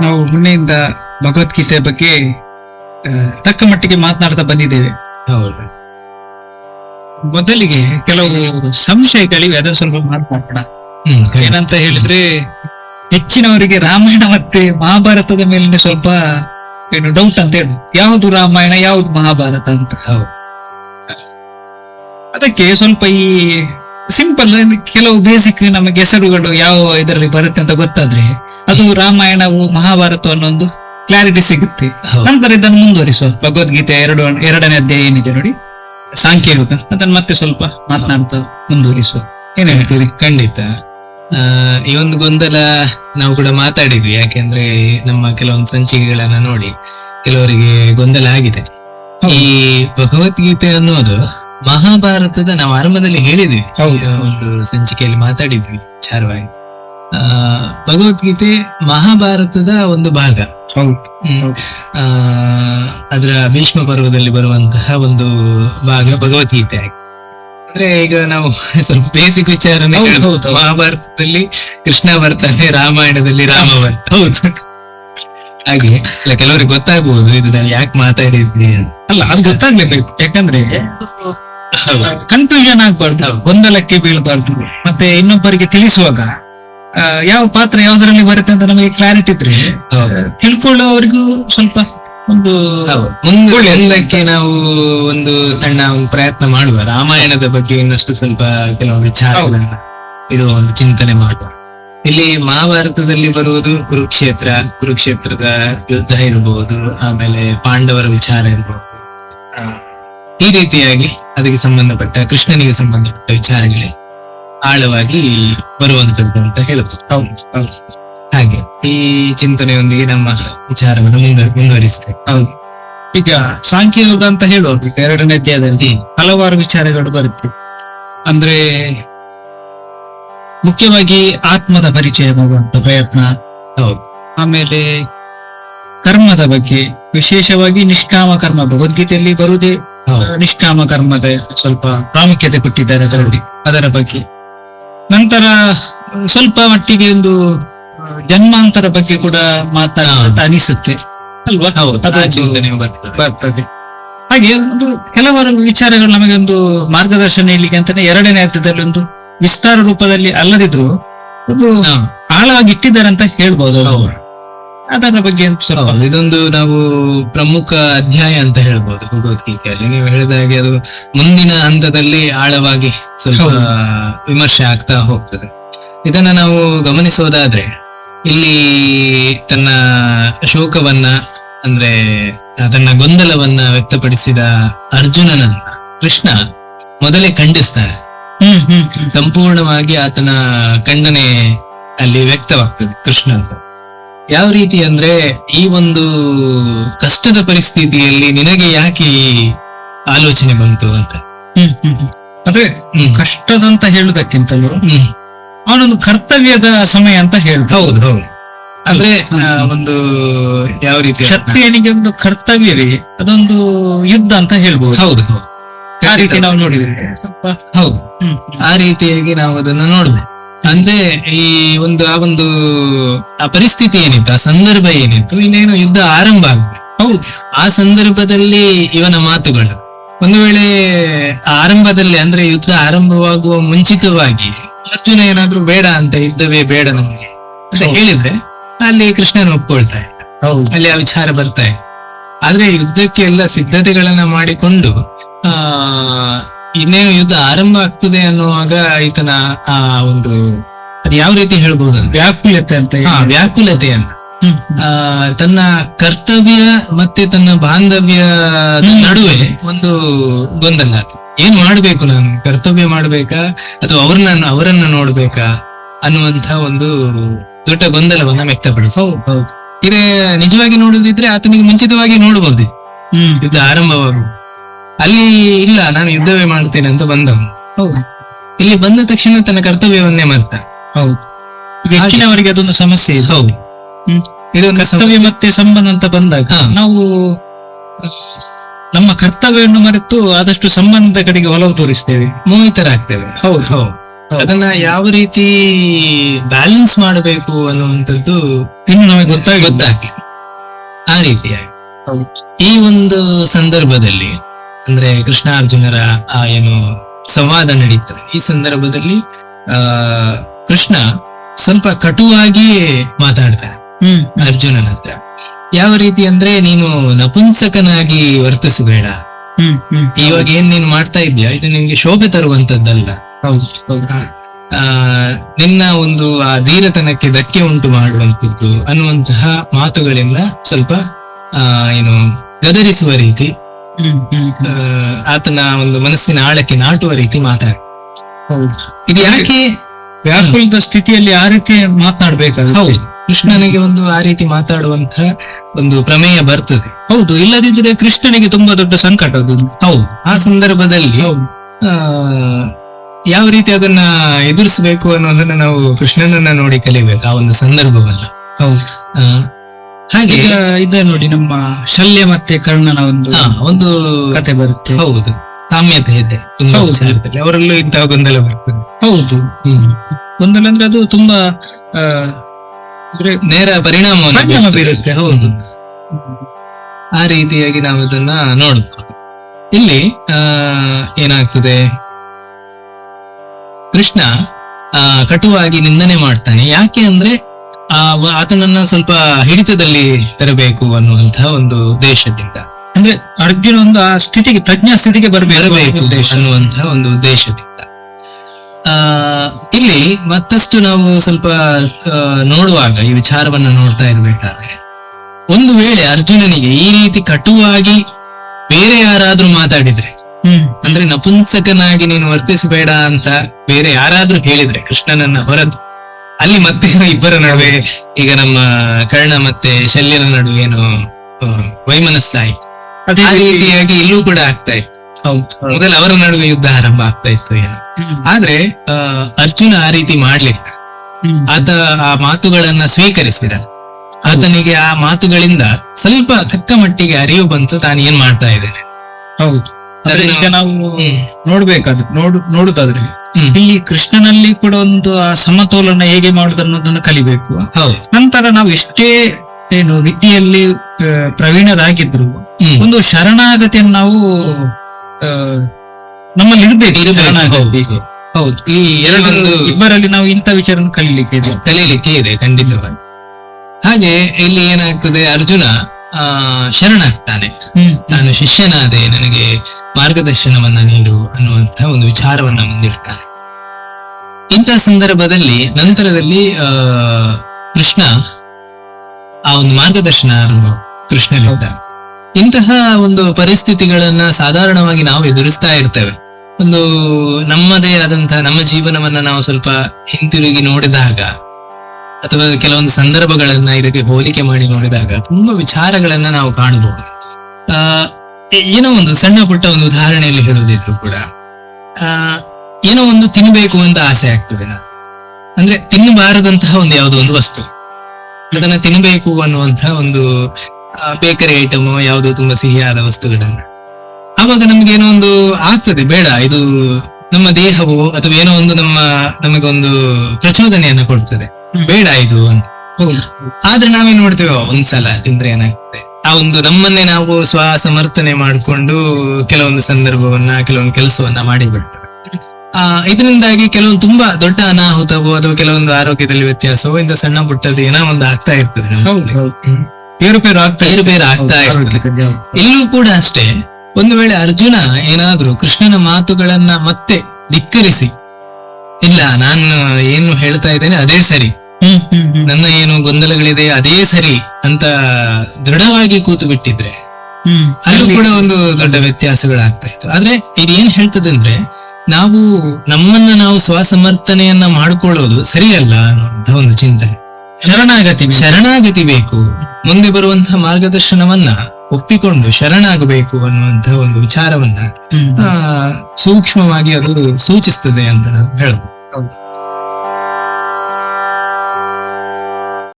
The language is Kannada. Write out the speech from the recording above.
ನಾವು ಮೊನ್ನೆಯಿಂದ ಭಗವದ್ಗೀತೆ ಬಗ್ಗೆ ತಕ್ಕ ಮಟ್ಟಿಗೆ ಮಾತನಾಡ್ತಾ ಬಂದಿದ್ದೇವೆ. ಮೊದಲಿಗೆ ಕೆಲವು ಸಂಶಯಗಳಿವೆ ಅದನ್ನು ಸ್ವಲ್ಪ ಮಾತನಾಡೋಣ. ಏನಂತ ಹೇಳಿದ್ರೆ ಹೆಚ್ಚಿನವರಿಗೆ ರಾಮಾಯಣ ಮತ್ತೆ ಮಹಾಭಾರತದ ಮೇಲಿನ ಸ್ವಲ್ಪ ಏನು ಡೌಟ್ ಅಂತ ಹೇಳಿ. ಯಾವುದು ರಾಮಾಯಣ ಯಾವುದು ಮಹಾಭಾರತ ಅಂತ. ಹೌದು. ಅದಕ್ಕೆ ಸ್ವಲ್ಪ ಈ ಸಿಂಪಲ್ ಕೆಲವು ಬೇಸಿಕ್ ನಮಗೆ ಹೆಸರುಗಳು ಯಾವ ಇದರಲ್ಲಿ ಬರುತ್ತೆ ಅಂತ ಗೊತ್ತಾದ್ರೆ ಅದು ರಾಮಾಯಣವು ಮಹಾಭಾರತ ಅನ್ನೊಂದು ಕ್ಲಾರಿಟಿ ಸಿಗುತ್ತೆ. ನಂತರ ಇದನ್ನು ಮುಂದುವರಿಸುವ. ಭಗವದ್ಗೀತೆ ಎರಡು ಎರಡನೇ ಅಧ್ಯಾಯ ಏನಿದೆ ನೋಡಿ. ಸಾಂಖ್ಯಯೋಗ ಅದನ್ನು ಮತ್ತೆ ಸ್ವಲ್ಪ ಮಾತನಾಡ್ತಾ ಮುಂದುವರಿಸುವ. ಏನ್ ಹೇಳ್ತೀರಿ? ಖಂಡಿತ. ಈ ಒಂದು ಗೊಂದಲ ನಾವು ಕೂಡ ಮಾತಾಡಿದ್ವಿ. ಯಾಕೆಂದ್ರೆ ನಮ್ಮ ಕೆಲವೊಂದು ಸಂಚಿಕೆಗಳನ್ನ ನೋಡಿ ಕೆಲವರಿಗೆ ಗೊಂದಲ ಆಗಿದೆ. ಈ ಭಗವದ್ಗೀತೆ ಅನ್ನೋದು ಮಹಾಭಾರತದ ನಾವು ಆರಂಭದಲ್ಲಿ ಹೇಳಿದ್ವಿ. ಹೌದು. ಒಂದು ಸಂಚಿಕೆಯಲ್ಲಿ ಮಾತಾಡಿದ್ವಿ. ವಿಚಾರವಾಗಿ ಭಗವದ್ಗೀತೆ ಮಹಾಭಾರತದ ಒಂದು ಭಾಗ. ಅದರ ಭೀಷ್ಮ ಪರ್ವದಲ್ಲಿ ಬರುವಂತಹ ಒಂದು ಭಾಗ ಭಗವದ್ಗೀತೆ ಅಂದ್ರೆ ಈಗ ನಾವು ಸ್ವಲ್ಪ ಬೇಸಿಕ್ ವಿಚಾರನೇ. ಮಹಾಭಾರತದಲ್ಲಿ ಕೃಷ್ಣ ಬರ್ತಾನೆ ರಾಮಾಯಣದಲ್ಲಿ ರಾಮ ಬರ್ತಾನೆ. ಹೌದು. ಹಾಗೆ ಅಲ್ಲ ಕೆಲವರಿಗೆ ಗೊತ್ತಾಗ್ಬೋದು ಇದು ನಾನು ಯಾಕೆ ಮಾತಾಡಿದ್ವಿ ಅಂತ. ಅಲ್ಲ ಅದು ಗೊತ್ತಾಗ್ಲೇಬೇಕು. ಯಾಕಂದ್ರೆ ಕನ್ಫ್ಯೂಷನ್ ಆಗ್ಬಾರ್ದು ಗೊಂದಲಕ್ಕೆ ಬೀಳಬಾರ್ದು. ಮತ್ತೆ ಇನ್ನೊಬ್ಬರಿಗೆ ತಿಳಿಸುವಾಗ ಯಾವ ಪಾತ್ರ ಯಾವ್ದ್ರಲ್ಲಿ ಬರುತ್ತೆ ಅಂತ ನಮಗೆ ಕ್ಲಾರಿಟಿ ಇದ್ರೆ ತಿಳ್ಕೊಳ್ಳೋವರೆಗೂ ಸ್ವಲ್ಪ ಒಂದು ಮುಂದೆ ಎಲ್ಲಕ್ಕೆ ನಾವು ಒಂದು ಸಣ್ಣ ಒಂದು ಪ್ರಯತ್ನ ಮಾಡುವ. ರಾಮಾಯಣದ ಬಗ್ಗೆ ಇನ್ನಷ್ಟು ಸ್ವಲ್ಪ ಕೆಲವು ವಿಚಾರಗಳನ್ನ ಇದು ಒಂದು ಚಿಂತನೆ ಮಾಡುವ. ಇಲ್ಲಿ ಮಹಾಭಾರತದಲ್ಲಿ ಬರುವುದು ಕುರುಕ್ಷೇತ್ರ. ಕುರುಕ್ಷೇತ್ರದ ಯುದ್ಧ ಇರಬಹುದು ಆಮೇಲೆ ಪಾಂಡವರ ವಿಚಾರ ಇರಬಹುದು ಆ, ಈ ರೀತಿಯಾಗಿ ಅದಕ್ಕೆ ಸಂಬಂಧಪಟ್ಟ ಕೃಷ್ಣನಿಗೆ ಸಂಬಂಧಪಟ್ಟ ವಿಚಾರಗಳೇ. ಆಳವಾಗಿ ಬರುವಂತದ್ದು ಅಂತ ಹೇಳ್ಬೋದು ಹಾಗೆ ಈ ಚಿಂತನೆಯೊಂದಿಗೆ ನಮ್ಮ ವಿಚಾರವನ್ನು ಮುಂದ ಮುಂದುವರಿಸಬೇಕು ಹೌದು. ಈಗ ಸಾಂಖ್ಯಯೋಗ ಅಂತ ಹೇಳುವಾಗ ಎರಡನೇ ಅಧ್ಯಾಯದಲ್ಲಿ ಹಲವಾರು ವಿಚಾರಗಳು ಬರುತ್ತೆ. ಅಂದ್ರೆ ಮುಖ್ಯವಾಗಿ ಆತ್ಮದ ಪರಿಚಯ ಮಾಡುವಂತ ಪ್ರಯತ್ನ ಹೌದು. ಆಮೇಲೆ ಕರ್ಮದ ಬಗ್ಗೆ ವಿಶೇಷವಾಗಿ ನಿಷ್ಕಾಮ ಕರ್ಮ ಭಗವದ್ಗೀತೆಯಲ್ಲಿ ಬರುವುದೇ ಹೌದು. ನಿಷ್ಕಾಮ ಕರ್ಮದ ಸ್ವಲ್ಪ ಪ್ರಾಮುಖ್ಯತೆ ಕೊಟ್ಟಿದ್ದಾರೆ ಅದರಲ್ಲಿ ಅದರ ಬಗ್ಗೆ. ನಂತರ ಸ್ವಲ್ಪ ಮಟ್ಟಿಗೆ ಒಂದು ಜನ್ಮಾಂತರ ಬಗ್ಗೆ ಕೂಡ ಮಾತಾಡ ಅನಿಸುತ್ತೆ. ಅಲ್ವಾ? ಬರ್ತದೆ. ಹಾಗೆ ಒಂದು ಕೆಲವರು ವಿಚಾರಗಳು ನಮಗೆ ಒಂದು ಮಾರ್ಗದರ್ಶನ ನೀಡಲಿಕ್ಕೆ ಅಂತಾನೆ ಎರಡನೇ ಹಂತದಲ್ಲಿ ಒಂದು ವಿಸ್ತಾರ ರೂಪದಲ್ಲಿ ಅಲ್ಲದಿದ್ರು ಒಂದು. ಆಳವಾಗಿ ಇಟ್ಟಿದ್ದಾರೆ ಅಂತ ಹೇಳ್ಬೋದು. ಹೌದು. ಅದರ ಬಗ್ಗೆ ಇದೊಂದು ನಾವು ಪ್ರಮುಖ ಅಧ್ಯಾಯ ಅಂತ ಹೇಳ್ಬೋದು ಭಗವದ್ಗೀತೆಯಲ್ಲಿ. ನೀವು ಹೇಳಿದ ಹಾಗೆ ಅದು ಮುಂದಿನ ಹಂತದಲ್ಲಿ ಆಳವಾಗಿ ಸ್ವಲ್ಪ ವಿಮರ್ಶೆ ಆಗ್ತಾ ಹೋಗ್ತದೆ. ಇದನ್ನ ನಾವು ಗಮನಿಸೋದಾದ್ರೆ ಇಲ್ಲಿ ತನ್ನ ಶೋಕವನ್ನ ಅಂದ್ರೆ ತನ್ನ ಗೊಂದಲವನ್ನ ವ್ಯಕ್ತಪಡಿಸಿದ ಅರ್ಜುನನನ್ನ ಕೃಷ್ಣ ಮೊದಲೇ ಹ್ಮ್. ಸಂಪೂರ್ಣವಾಗಿ ಆತನ ಖಂಡನೆ ಅಲ್ಲಿ ವ್ಯಕ್ತವಾಗ್ತದೆ ಕೃಷ್ಣ ಅಂತ ಯಾವ ರೀತಿ ಅಂದ್ರೆ ಈ ಒಂದು ಕಷ್ಟದ ಪರಿಸ್ಥಿತಿಯಲ್ಲಿ ನಿನಗೆ ಯಾಕೆ ಈ ಆಲೋಚನೆ ಬಂತು ಅಂತ? ಹ್ಮ್ ಹ್ಮ್ ಹ್ಮ್. ಅಂದ್ರೆ. ಕಷ್ಟದಂತ ಹೇಳುದಕ್ಕಿಂತಲೂ ಹ್ಮ್. ಅವನೊಂದು ಕರ್ತವ್ಯದ ಸಮಯ ಅಂತ ಹೇಳ್ಬೋದು ಹೌದು ಹೌದು. ಅಂದ್ರೆ ಒಂದು ಯಾವ ರೀತಿ ಶಕ್ತಿ ಕ್ಷತ್ರಿಯನಿಗೆ ಒಂದು ಕರ್ತವ್ಯವೇ ಅದೊಂದು ಯುದ್ಧ ಅಂತ ಹೇಳ್ಬೋದು. ಹೌದು ಹೌದು. ಆ ರೀತಿ ನಾವು ನೋಡಿದ್ರೆ. ಹೌದು. ಹ್ಮ್. ಆ ರೀತಿಯಾಗಿ ನಾವು ಅದನ್ನ ನೋಡ್ಬೇಕು. ಅಂದ್ರೆ ಈ ಒಂದು ಆ ಒಂದು ಆ ಪರಿಸ್ಥಿತಿ ಏನಿತ್ತು ಆ ಸಂದರ್ಭ ಏನಿತ್ತು ಇನ್ನೇನು ಯುದ್ಧ ಆರಂಭ ಆಗ್ಬೇಕು ಹೌದು. ಆ ಸಂದರ್ಭದಲ್ಲಿ ಇವನ ಮಾತುಗಳು. ಒಂದು ವೇಳೆ ಆರಂಭದಲ್ಲಿ ಅಂದ್ರೆ ಯುದ್ಧ ಆರಂಭವಾಗುವ ಮುಂಚಿತವಾಗಿ ಅರ್ಜುನ ಏನಾದ್ರು ಬೇಡ ಅಂತ ಯುದ್ಧವೇ ಬೇಡ ನಮ್ಗೆ ಅಂತ. ಹೇಳಿದ್ರೆ ಅಲ್ಲಿ ಕೃಷ್ಣನ ಒಪ್ಕೊಳ್ತಾ ಇಲ್ಲ. ಹೌದು. ಅಲ್ಲಿ ಆ ವಿಚಾರ ಬರ್ತಾ ಇದೆ ಆದ್ರೆ ಯುದ್ಧಕ್ಕೆ ಎಲ್ಲ ಸಿದ್ಧತೆಗಳನ್ನ ಮಾಡಿಕೊಂಡು ಆ ಇನ್ನೇನು ಯುದ್ಧ ಆರಂಭ ಆಗ್ತದೆ ಅನ್ನುವಾಗ ಈತನ ಆ ಒಂದು ಅದು ಯಾವ ರೀತಿ ಹೇಳ್ಬಹುದು ವ್ಯಾಕುಲತೆ ಅಂತ ವ್ಯಾಕುಲತೆ ಅಂತ ತನ್ನ ಕರ್ತವ್ಯ ಮತ್ತೆ ತನ್ನ ಬಾಂಧವ್ಯ ನಡುವೆ ಒಂದು ಗೊಂದಲ. ಏನ್ ಮಾಡ್ಬೇಕು ನಾನು? ಕರ್ತವ್ಯ ಮಾಡ್ಬೇಕಾ? ಅಥವಾ ಅವ್ರನ್ನ ಅವರನ್ನ ನೋಡ್ಬೇಕಾ? ಅನ್ನುವಂತ ಒಂದು ದೊಡ್ಡ ಗೊಂದಲವನ್ನ ವ್ಯಕ್ತಪಡಿಸ. ಹೌದು ಇದೇ ನಿಜವಾಗಿ ನೋಡುದಿದ್ರೆ ಆತನಿಗೆ ಮುಂಚಿತವಾಗಿ ನೋಡಬಹುದು ಹ್ಮ್. ಯುದ್ಧ ಆರಂಭವಾಗುವ ಅಲ್ಲಿ ಇಲ್ಲ ನಾನು ಯುದ್ಧವೇ ಮಾಡ್ತೇನೆ ಅಂತ ಬಂದವನು. ಹೌದು. ಇಲ್ಲಿ ಬಂದ ತಕ್ಷಣ ತನ್ನ ಕರ್ತವ್ಯವನ್ನೇ ಮರ್ತ ಹೌದು. ಹೆಚ್ಚಿನವರಿಗೆ ಅದೊಂದು ಸಮಸ್ಯೆ ಇದೆ. ಹೌದು. ಇದೊಂದು ಕರ್ತವ್ಯ ಮತ್ತೆ ಸಂಬಂಧ ಅಂತ ಬಂದಾಗ. ನಾವು ನಮ್ಮ ಕರ್ತವ್ಯವನ್ನು ಮರೆತು ಆದಷ್ಟು ಸಂಬಂಧದ ಕಡೆಗೆ ಒಲವು ತೋರಿಸ್ತೇವೆ. ಮೋಹಿತರಾಗ್ತೇವೆ. ಹೌದು. ಹೌದು. ಅದನ್ನ ಯಾವ ರೀತಿ ಬ್ಯಾಲೆನ್ಸ್ ಮಾಡಬೇಕು ಅನ್ನುವಂಥದ್ದು ಇನ್ನು ನಮಗೆ ಗೊತ್ತಾಗಿ ಗೊತ್ತಾಗಿ ಆ ರೀತಿಯಾಗಿ. ಹೌದು. ಈ ಒಂದು ಸಂದರ್ಭದಲ್ಲಿ ಅಂದ್ರೆ ಕೃಷ್ಣಾರ್ಜುನರ ಆ ಏನು ಸಂವಾದ ನಡೀತದೆ ಈ ಸಂದರ್ಭದಲ್ಲಿ ಆ ಕೃಷ್ಣ ಸ್ವಲ್ಪ ಕಟುವಾಗಿ ಮಾತಾಡ್ತಾನೆ ಹ್ಮ್. ಅರ್ಜುನನ ಹತ್ರ. ಯಾವ ರೀತಿ ಅಂದ್ರೆ ನೀನು ನಪುಂಸಕನಾಗಿ ವರ್ತಿಸಬೇಡ. ಹ್ಮ್ ಇವಾಗ ಏನ್ ನೀನ್ ಮಾಡ್ತಾ ಇದ್ಯಾ ಇದು ನಿನ್ಗೆ ಶೋಭೆ ತರುವಂತದ್ದಲ್ಲ ಆ ನಿನ್ನ ಒಂದು ಆ ಧೀರತನಕ್ಕೆ ಧಕ್ಕೆ ಉಂಟು ಮಾಡುವಂತದ್ದು ಅನ್ನುವಂತಹ ಮಾತುಗಳಿಂದ ಸ್ವಲ್ಪ ಆ ಏನು ಗದರಿಸುವ ರೀತಿ ಆತನ ಒಂದು ಮನಸ್ಸಿನ ಆಳಕ್ಕೆ ನಾಟುವ ರೀತಿ ಮಾತಾಡ ಹೌದು. ಇದು ಯಾಕೆ? ವ್ಯಾಕುಲದ ಸ್ಥಿತಿಯಲ್ಲಿ ಆ ರೀತಿ ಮಾತಾಡ್ಬೇಕಾದ್ರೆ ಹೌದು. ಕೃಷ್ಣನಿಗೆ ಒಂದು ಆ ರೀತಿ ಮಾತಾಡುವಂತಹ ಒಂದು ಪ್ರಮೇಯ ಬರ್ತದೆ. ಹೌದು ಇಲ್ಲದಿದ್ರೆ ಕೃಷ್ಣನಿಗೆ ತುಂಬಾ ದೊಡ್ಡ ಸಂಕಟ ಅದು. ಹೌದು. ಆ ಸಂದರ್ಭದಲ್ಲಿ ಆ, ಯಾವ ರೀತಿ ಅದನ್ನ ಎದುರಿಸಬೇಕು ಅನ್ನೋದನ್ನ ನಾವು ಕೃಷ್ಣನನ್ನ ನೋಡಿ ಕಲಿಬೇಕು ಆ ಒಂದು ಸಂದರ್ಭವಲ್ಲ. ಹೌದು. ಹಾಗೆ. ಇದ ನೋಡಿ ನಮ್ಮ ಶಲ್ಯ ಮತ್ತೆ ಕರ್ಣನ ಒಂದು ಒಂದು ಕತೆ ಬರುತ್ತೆ. ಹೌದು. ಸಾಮ್ಯತೆ ಇದೆ. ಅವರಲ್ಲೂ ಇಂತಹ ಗೊಂದಲ ಬರ್ತದೆ ಹೌದು. ಗೊಂದಲ ಅಂದ್ರೆ ಅದು ತುಂಬಾ ನೇರ ಪರಿಣಾಮವನ್ನು ಪರಿಣಾಮ. ಬೀರುತ್ತೆ. ಹೌದು. ಆ ರೀತಿಯಾಗಿ ನಾವು ಅದನ್ನ ನೋಡ್ಬೋದು ಇಲ್ಲಿ ಏನಾಗ್ತದೆ? ಕೃಷ್ಣ ಆ ಕಟುವಾಗಿ ನಿಂದನೆ ಮಾಡ್ತಾನೆ. ಯಾಕೆ ಅಂದ್ರೆ ಆ ಆತನನ್ನ ಸ್ವಲ್ಪ ಹಿಡಿತದಲ್ಲಿ ತರಬೇಕು ಅನ್ನುವಂತಹ ಒಂದು ಉದ್ದೇಶದಿಂದ. ಅಂದ್ರೆ ಅರ್ಜುನ ಒಂದು ಆ ಸ್ಥಿತಿಗೆ ಪ್ರಜ್ಞಾ ಸ್ಥಿತಿಗೆ ಬರಬೇಕು ಅನ್ನುವಂತಹ ಒಂದು ಉದ್ದೇಶದಿಂದ. ಆ ಇಲ್ಲಿ ಮತ್ತಷ್ಟು ನಾವು ಸ್ವಲ್ಪ ನೋಡುವಾಗ ಈ ವಿಚಾರವನ್ನ ನೋಡ್ತಾ ಇರ್ಬೇಕಾದ್ರೆ ಒಂದು ವೇಳೆ ಅರ್ಜುನನಿಗೆ ಈ ರೀತಿ ಕಟುವಾಗಿ ಬೇರೆ ಯಾರಾದ್ರೂ ಮಾತಾಡಿದ್ರೆ ಹ್ಮ್. ಅಂದ್ರೆ ನಪುಂಸಕನಾಗಿ ನೀನು ವರ್ತಿಸಬೇಡ ಅಂತ ಬೇರೆ ಯಾರಾದ್ರೂ ಹೇಳಿದ್ರೆ ಕೃಷ್ಣನನ್ನ ಹೊರತು ಅಲ್ಲಿ ಮತ್ತೆ ಇಬ್ಬರ ನಡುವೆ ಈಗ ನಮ್ಮ ಕರ್ಣ ಮತ್ತೆ ಶಲ್ಯನ ನಡುವೆ ಏನು ವೈಮನಸ್ಸಾಯಿ. ಅದೇ ಆ ರೀತಿಯಾಗಿ ಇಲ್ಲೂ ಕೂಡ ಆಗ್ತಾ ಇತ್ತು. ಮೊದಲು ಅವರ ನಡುವೆ ಯುದ್ಧ ಆರಂಭ ಆಗ್ತಾ ಇತ್ತು ಏನು. ಆದ್ರೆ ಅರ್ಜುನ ಆ ರೀತಿ ಮಾಡ್ಲಿಲ್ಲ. ಆತ ಆ ಮಾತುಗಳನ್ನ ಸ್ವೀಕರಿಸಿದ. ಆತನಿಗೆ ಆ ಮಾತುಗಳಿಂದ ಸ್ವಲ್ಪ ತಕ್ಕ ಮಟ್ಟಿಗೆ ಅರಿವು ಬಂತು ತಾನು ಏನ್ ಮಾಡ್ತಾ ಇದ್ದೇನೆ. ಹೌದು. ಅಂದ್ರೆ ಈಗ ನಾವು. ನೋಡ್ಬೇಕಾದ್ರೆ ನೋಡು ನೋಡುದಾದ್ರೆ. ಇಲ್ಲಿ ಕೃಷ್ಣನಲ್ಲಿ ಕೂಡ ಒಂದು ಆ ಸಮತೋಲನ ಹೇಗೆ ಮಾಡುದು ಅನ್ನೋದನ್ನ ಕಲಿಬೇಕು ಹೌದು ನಂತರ ನಾವು ಎಷ್ಟೇ ಏನು ವಿದ್ಯೆಯಲ್ಲಿ ಪ್ರವೀಣರಾಗಿದ್ರು. ಒಂದು ಶರಣಾಗತಿಯನ್ನು ನಾವು ನಮ್ಮಲ್ಲಿ ಇರ್ಬೇಕು. ಹೌದು. ಈ ಎರಡೊಂದು ಎರಡು ಇಬ್ಬರಲ್ಲಿ ನಾವು ಇಂಥ ವಿಚಾರ ಕಲಿಲಿಕ್ಕೆ ಇದೆ ಕಲೀಲಿಕ್ಕೆ ಇದೆ ಖಂಡಿತವಾಗಿ ಹಾಗೆ ಇಲ್ಲಿ ಏನಾಗ್ತದೆ ಅರ್ಜುನ ಆ ಶರಣಾಗ್ತಾನೆ ಹ್ಮ್ ನಾನು ಶಿಷ್ಯನಾದೆ ನನಗೆ ಮಾರ್ಗದರ್ಶನವನ್ನ ನೀಡು ಅನ್ನುವಂತಹ ಒಂದು ವಿಚಾರವನ್ನ ಮುಂದಿಡ್ತಾರೆ ಇಂಥ ಸಂದರ್ಭದಲ್ಲಿ ನಂತರದಲ್ಲಿ, ಆ, ಕೃಷ್ಣ ಆ ಒಂದು ಮಾರ್ಗದರ್ಶನ ಆರಂಭ ಕೃಷ್ಣನಿಂದ. ಇಂತಹ ಒಂದು ಪರಿಸ್ಥಿತಿಗಳನ್ನ ಸಾಧಾರಣವಾಗಿ ನಾವು ಎದುರಿಸ್ತಾ ಇರ್ತೇವೆ. ಒಂದು ನಮ್ಮದೇ ಆದಂತಹ ನಮ್ಮ ಜೀವನವನ್ನ ನಾವು ಸ್ವಲ್ಪ ಹಿಂತಿರುಗಿ ನೋಡಿದಾಗ, ಅಥವಾ ಕೆಲವೊಂದು ಸಂದರ್ಭಗಳನ್ನ ಇದಕ್ಕೆ ಹೋಲಿಕೆ ಮಾಡಿ ನೋಡಿದಾಗ, ತುಂಬಾ ವಿಚಾರಗಳನ್ನ ನಾವು ಕಾಣಬಹುದು. ಆ ಏನೋ ಒಂದು ಸಣ್ಣ ಪುಟ್ಟ ಒಂದು ಉದಾಹರಣೆಯಲ್ಲಿ ಹೇಳುವುದಿದ್ರು ಕೂಡ. ಆ ಏನೋ ಒಂದು ತಿನ್ಬೇಕು ಅಂತ ಆಸೆ ಆಗ್ತದೆ ನಾನು ಅಂದ್ರೆ ತಿನ್ನಬಾರದಂತಹ ಒಂದು ಯಾವುದೋ ಒಂದು ವಸ್ತು. ಅದನ್ನ ತಿನ್ನಬೇಕು ಅನ್ನುವಂತಹ ಒಂದು ಬೇಕರಿ ಐಟಮ್ ಯಾವುದೋ ತುಂಬಾ ಸಿಹಿಯಾದ ವಸ್ತುಗಳನ್ನ. ಆವಾಗ ನಮ್ಗೆ ಏನೋ ಒಂದು ಆಗ್ತದೆ ಬೇಡ ಇದು ನಮ್ಮ ದೇಹವು ಅಥವಾ ಏನೋ ಒಂದು ನಮ್ಮ ನಮಗೊಂದು ಪ್ರಚೋದನೆಯನ್ನ ಕೊಡ್ತದೆ. ಬೇಡ ಇದು ಅಂತ. ಹೌದು. ಆದ್ರೆ ನಾವೇನ್ ಮಾಡ್ತೇವೆ ಒಂದ್ಸಲ ತಿಂದ್ರೆ ಏನಾಗ್ತದೆ? ಆ ಒಂದು ನಮ್ಮನ್ನೇ ನಾವು ಸ್ವ ಸಮರ್ಥನೆ ಮಾಡಿಕೊಂಡು ಕೆಲವೊಂದು ಸಂದರ್ಭವನ್ನ ಕೆಲವೊಂದು ಕೆಲಸವನ್ನ ಮಾಡಿಬಿಟ್ಟು ಆ ಇದರಿಂದಾಗಿ ಕೆಲವೊಂದು ತುಂಬಾ ದೊಡ್ಡ ಅನಾಹುತವೋ ಅಥವಾ ಕೆಲವೊಂದು ಆರೋಗ್ಯದಲ್ಲಿ ವ್ಯತ್ಯಾಸವೋ ಇಂದ ಸಣ್ಣ ಪುಟ್ಟದ್ದು ಏನೋ ಒಂದು ಆಗ್ತಾ ಇರ್ತದೆ ಏರುಪೇರು ಆಗ್ತಾ. ಏರುಪೇರು ಆಗ್ತಾ ಇರ್ತದೆ. ಇಲ್ಲೂ ಕೂಡ ಅಷ್ಟೇ ಒಂದು ವೇಳೆ ಅರ್ಜುನ ಏನಾದ್ರೂ ಕೃಷ್ಣನ ಮಾತುಗಳನ್ನ ಮತ್ತೆ ಧಿಕ್ಕರಿಸಿ ಇಲ್ಲ ನಾನು ಏನು ಹೇಳ್ತಾ ಇದ್ದೇನೆ ಅದೇ ಸರಿ. ನನ್ನ ಏನು ಗೊಂದಲಗಳಿದೆ ಅದೇ ಸರಿ ಅಂತ ದೃಢವಾಗಿ ಕೂತು ಬಿಟ್ಟಿದ್ರೆ ಅಲ್ಲೂ ಕೂಡ ಒಂದು ದೊಡ್ಡ ವ್ಯತ್ಯಾಸಗಳಾಗ್ತಾ ಇತ್ತು ಆದ್ರೆ ಇದು ಏನ್ ಹೇಳ್ತದಂದ್ರೆ ನಾವು ನಮ್ಮನ್ನ ನಾವು ಸ್ವಸಮರ್ಥನೆಯನ್ನ ಮಾಡ್ಕೊಳ್ಳೋದು ಸರಿಯಲ್ಲ ಅನ್ನುವಂತ ಒಂದು ಚಿಂತನೆ ಶರಣಾಗತಿ. ಶರಣಾಗತಿ ಬೇಕು ಮುಂದೆ ಬರುವಂತಹ ಮಾರ್ಗದರ್ಶನವನ್ನ ಒಪ್ಪಿಕೊಂಡು ಶರಣಾಗಬೇಕು ಅನ್ನುವಂತಹ ಒಂದು ವಿಚಾರವನ್ನ. ಸೂಕ್ಷ್ಮವಾಗಿ ಅದು ಸೂಚಿಸ್ತದೆ ಅಂತ ನಾವು ಹೇಳ್ಬೋದು ಹೌದು.